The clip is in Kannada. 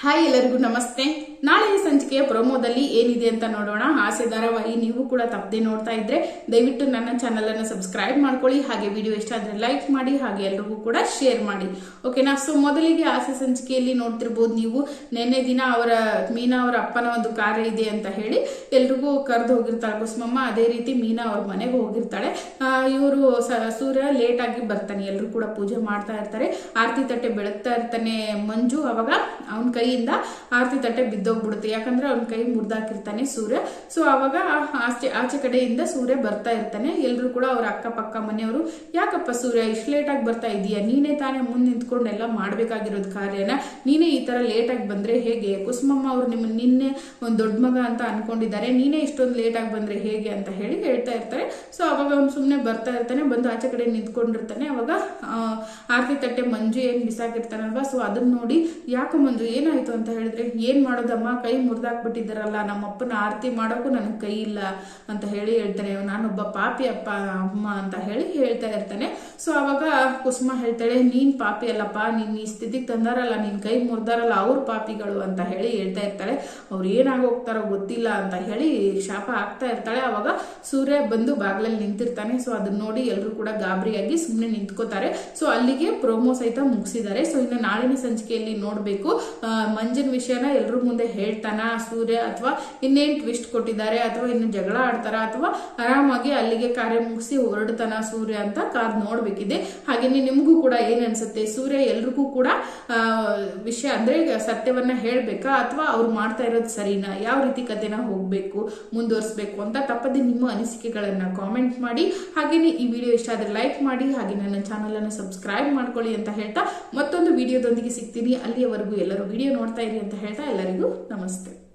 ಹಾಯ್ ಎಲ್ಲರಿಗೂ ನಮಸ್ತೆ ನಾಳೆ ಸಂಚಿಕೆಯ ಪ್ರೊಮೋದಲ್ಲಿ ಏನಿದೆ ಅಂತ ನೋಡೋಣ. ಆಸೆ ಧಾರಾವಾಹಿ ನೀವು ಕೂಡ ತಪ್ಪದೆ ನೋಡ್ತಾ ಇದ್ರೆ ದಯವಿಟ್ಟು ನನ್ನ ಚಾನಲ್ ಅನ್ನು ಸಬ್ಸ್ಕ್ರೈಬ್ ಮಾಡ್ಕೊಳ್ಳಿ. ಹಾಗೆ ವಿಡಿಯೋ ಇಷ್ಟ ಆದ್ರೆ ಲೈಕ್ ಮಾಡಿ, ಹಾಗೆ ಎಲ್ರಿಗೂ ಕೂಡ ಶೇರ್ ಮಾಡಿ. ಓಕೆನಾ ಸೊ ಮೊದಲಿಗೆ ಆಸೆ ಸಂಚಿಕೆಯಲ್ಲಿ ನೋಡ್ತಿರ್ಬೋದು ನೀವು. ನಿನ್ನೆ ದಿನ ಅವರ, ಮೀನಾ ಅವರ ಅಪ್ಪನ ಒಂದು ಕಾರ್ಯ ಇದೆ ಅಂತ ಹೇಳಿ ಎಲ್ರಿಗೂ ಕರೆದು ಹೋಗಿರ್ತಾಳೆ. ಕುಸುಮಮ್ಮ, ಅದೇ ರೀತಿ ಮೀನಾ ಅವ್ರ ಮನೆಗೆ ಹೋಗಿರ್ತಾಳೆ. ಇವರು ಸೂರ್ಯ ಲೇಟ್ ಆಗಿ ಬರ್ತಾನೆ. ಎಲ್ಲರೂ ಕೂಡ ಪೂಜೆ ಮಾಡ್ತಾ ಇರ್ತಾರೆ. ಆರತಿ ತಟ್ಟೆ ಬೆಳಗ್ತಾ ಇರ್ತಾನೆ ಮಂಜು. ಅವಾಗ ಅವನ ಕೈಯಿಂದ ಆರತಿ ತಟ್ಟೆ ಬಿದ್ದೋಗ್ಬಿಡುತ್ತೆ ಯಾಕಂದ್ರೆ ಅವನ ಕೈ ಮುರಿದಾಕಿರ್ತಾನೆ ಸೂರ್ಯ. ಸೊ ಅವಾಗ ಆಚೆ ಆಚೆ ಕಡೆಯಿಂದ ಸೂರ್ಯ ಬರ್ತಾ ಇರ್ತಾನೆ. ಎಲ್ಲರೂ ಕೂಡ ಅವ್ರ ಅಕ್ಕಪಕ್ಕ ಮನೆಯವರು, ಯಾಕಪ್ಪ ಸೂರ್ಯ, ಇಷ್ಟು ಲೇಟಾಗಿ ಬರ್ತಾ ಇದೀಯಾ? ನೀನೇ ತಾನೇ ಮುಂದೆ ನಿಂತ್ಕೊಂಡು ಎಲ್ಲ ಮಾಡ್ಬೇಕಾಗಿರೋದು ಕಾರ್ಯನ. ನೀನೇ ಈ ತರ ಲೇಟಾಗಿ ಬಂದರೆ ಹೇಗೆ? ಕುಸುಮಮ್ಮ ಅವ್ರು ನಿಮ್ಮ ನಿನ್ನೆ ಒಂದು ದೊಡ್ಡ ಮಗ ಅಂತ ಅನ್ಕೊಂಡಿದ್ದಾರೆ. ನೀನೇ ಇಷ್ಟೊಂದು ಲೇಟಾಗಿ ಬಂದರೆ ಹೇಗೆ? ಅಂತ ಹೇಳಿ ಹೇಳ್ತಾ ಇರ್ತಾರೆ. ಸೊ ಅವಾಗ ಅವ್ನು ಸುಮ್ಮನೆ ಬರ್ತಾ ಇರ್ತಾನೆ, ಬಂದು ಆಚೆ ಕಡೆ ನಿಂತ್ಕೊಂಡಿರ್ತಾನೆ. ಅವಾಗ ಆರತಿ ತಟ್ಟೆ ಮಂಜು ಏನ್ ಬಿಸಾಕಿರ್ತಾನಲ್ವಾ ಸೊ ಅದನ್ನ ನೋಡಿ, ಯಾಕೆ ಮಂಜು, ಏನಾಯ್ತು? ಅಂತ ಹೇಳಿದ್ರೆ, ಏನ್ ಮಾಡೋದಮ್ಮ? ಕೈ ಮುರಿದಾಕ್ಬಿಟ್ಟಿದ್ದಾರಲ್ಲ ನಮ್ಮ ಅಪ್ಪನ ಆರತಿ ಮಾಡೋಕ್ಕೂ ನನಗೆ ಕೈ ಇಲ್ಲ ಅಂತ ಹೇಳಿ ಹೇಳ್ತಾನೆ. ನಾನೊಬ್ಬ ಪಾಪಿ ಅಪ್ಪ, ಅಮ್ಮ ಅಂತ ಹೇಳಿ ಹೇಳ್ತಾ ಇರ್ತಾನೆ. ಸೊ ಅವಾಗ ಕುಸುಮ ಹೇಳ್ತಾಳೆ, ನೀನ್ ಪಾಪಿ ಅಲ್ಲಪ್ಪ, ನೀನ್ ಈ ಸ್ಥಿತಿಗೆ ತಂದಾರಲ್ಲ, ನೀನ್ ಕೈ ಮುರಿದಾರಲ್ಲ, ಅವ್ರ ಪಾಪಿಗಳು ಅಂತ ಹೇಳಿ ಹೇಳ್ತಾ ಇರ್ತಾಳೆ. ಅವ್ರು ಏನಾಗೋಗ್ತಾರೋ ಗೊತ್ತಿಲ್ಲ ಅಂತ ಹೇಳಿ ಶಾಪ ಆಗ್ತಾ ಇರ್ತಾಳೆ. ಅವಾಗ ಸೂರ್ಯ ಬಂದು ಬಾಗ್ಲಲ್ಲಿ ನಿಂತಿರ್ತಾನೆ. ಸೊ ಅದನ್ನ ನೋಡಿ ಎಲ್ಲರೂ ಕೂಡ ಗಾಬರಿಯಾಗಿ ಸುಮ್ಮನೆ ನಿಂತ್ಕೋತಾರೆ. ಸೊ ಅಲ್ಲಿಗೆ ಪ್ರೋಮೋ ಸಹಿತ ಮುಗಿಸಿದ್ದಾರೆ. ಸೊ ಇನ್ನು ನಾಳಿನ ಸಂಚಿಕೆಯಲ್ಲಿ ನೋಡಬೇಕು. ಮಂಜನ್ ವಿಷಯನ ಎಲ್ಲರೂ ಮುಂದೆ ಹೇಳ್ತಾನ ಸೂರ್ಯ ಅಥವಾ ಇನ್ನೇನು ಟ್ವಿಸ್ಟ್ ಕೊಟ್ಟಿದ್ದಾರೆ ಅಥವಾ ಇನ್ನು ಜಗಳ ಆಡ್ತಾರ ಅಥವಾ ಆರಾಮಾಗಿ ಅಲ್ಲಿಗೆ ಕಾರ್ಯ ಮುಗಿಸಿ ಹೊರಡ್ತಾನ ಸೂರ್ಯ ಅಂತ ಕಾದ್ ನೋಡ್ಬೇಕಿದೆ. ಹಾಗೇನೆ ನಿಮಗೂ ಕೂಡ ಏನ್ ಅನ್ಸುತ್ತೆ? ಸೂರ್ಯ ಎಲ್ರಿಗೂ ಕೂಡ ವಿಷಯ ಅಂದ್ರೆ ಸತ್ಯವನ್ನ ಹೇಳ್ಬೇಕಾ ಅಥವಾ ಅವ್ರು ಮಾಡ್ತಾ ಇರೋದು ಸರಿನಾ? ಯಾವ ರೀತಿ ಕಥೆನ ಹೋಗ್ಬೇಕು, ಮುಂದುವರಿಸಬೇಕು ಅಂತ ತಪ್ಪದೆ ನಿಮ್ಮ ಅನಿಸಿಕೆಗಳನ್ನ ಕಾಮೆಂಟ್ ಮಾಡಿ. ಹಾಗೇನೆ ಈ ವಿಡಿಯೋ ಇಷ್ಟ ಆದ್ರೆ ಲೈಕ್ ಮಾಡಿ, ಹಾಗೆ ನನ್ನ ಚಾನಲ್ ಅನ್ನು ಸಬ್ಸ್ಕ್ರೈಬ್ ಮಾಡ್ಕೊಳ್ಳಿ ಅಂತ ಹೇಳ್ತಾ ಮತ್ತೊಂದು ವಿಡಿಯೋದೊಂದಿಗೆ ಸಿಗ್ತೀನಿ. ಅಲ್ಲಿಯವರೆಗೂ ಎಲ್ಲರೂ ವಿಡಿಯೋ ನೋಡ್ತಾ ಇರಿ ಅಂತ ಹೇಳ್ತಾ ಎಲ್ಲರಿಗೂ नमस्ते।